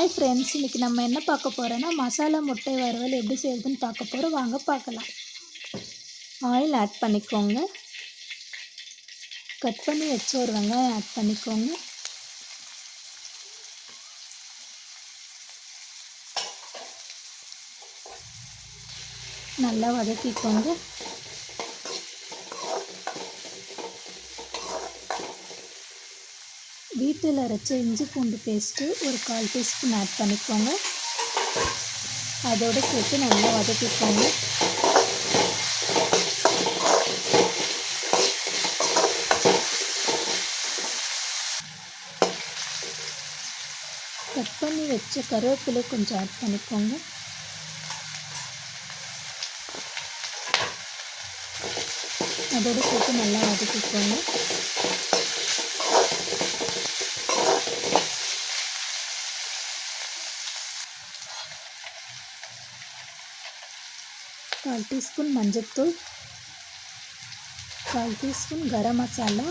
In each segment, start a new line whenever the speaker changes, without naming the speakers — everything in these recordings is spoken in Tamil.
ஹாய் ஃப்ரெண்ட்ஸ் இன்றைக்கி நம்ம என்ன பார்க்க போகிறோன்னா மசாலா முட்டை வறுவல் எப்படி செய்யுதுன்னு பார்க்க போகிறோம் வாங்க பார்க்கலாம். ஆயில் ஆட் பண்ணிக்கோங்க. கட் பண்ணி வச்ச ஒரு வெங்காயம் ஆட் பண்ணிக்கோங்க. நல்லா வதக்கிக்கோங்க. வீட்டில் அரைச்ச இஞ்சி பூண்டு பேஸ்ட்டு ஒரு கால் டீஸ்பூன் ஆட் பண்ணிக்கோங்க. அதோடு சேர்த்து நல்லா வதக்கிக்கோங்க கட் பண்ணி வச்ச கருவேப்பிலை கொஞ்சம் ஆட் பண்ணிக்கோங்க. அதோடு சேர்த்து நல்லா வதக்கிக்கோங்க. கால் டீஸ்பூன் மஞ்சள்தூள் கால் டீஸ்பூன் கரம் மசாலா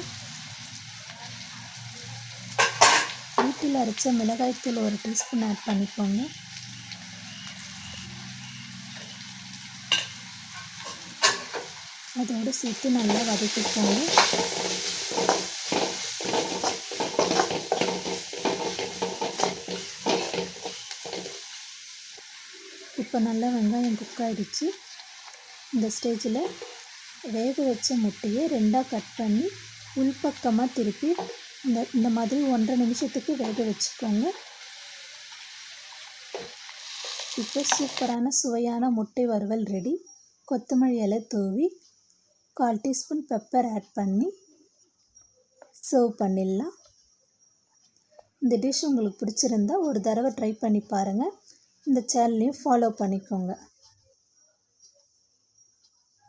வீட்டில் அரைச்ச மிளகாய்த்தூள் ஒரு டீஸ்பூன் ஆட் பண்ணிக்கோங்க. அதோடு சேர்த்து நல்லா வதக்கிக்கோங்க. இப்போ நல்லா வெங்காயம் குக் ஆகிடுச்சு இந்த ஸ்டேஜில் வேக வச்ச முட்டையை ரெண்டாக கட் பண்ணி உள்பக்கமாக திருப்பி இந்த இந்த மாதிரி ஒன்றரை நிமிஷத்துக்கு வேக வச்சுக்கோங்க. இப்போ சூப்பரான சுவையான முட்டை வறுவல் ரெடி கொத்தமல்லி இலை தூவி கால் டீஸ்பூன் பெப்பர் ஆட் பண்ணி சர்வ் பண்ணிடலாம். இந்த டிஷ் உங்களுக்கு பிடிச்சிருந்தா ஒரு தடவை ட்ரை பண்ணி பாருங்கள் இந்த சேனலையும் ஃபாலோ பண்ணிக்கோங்க.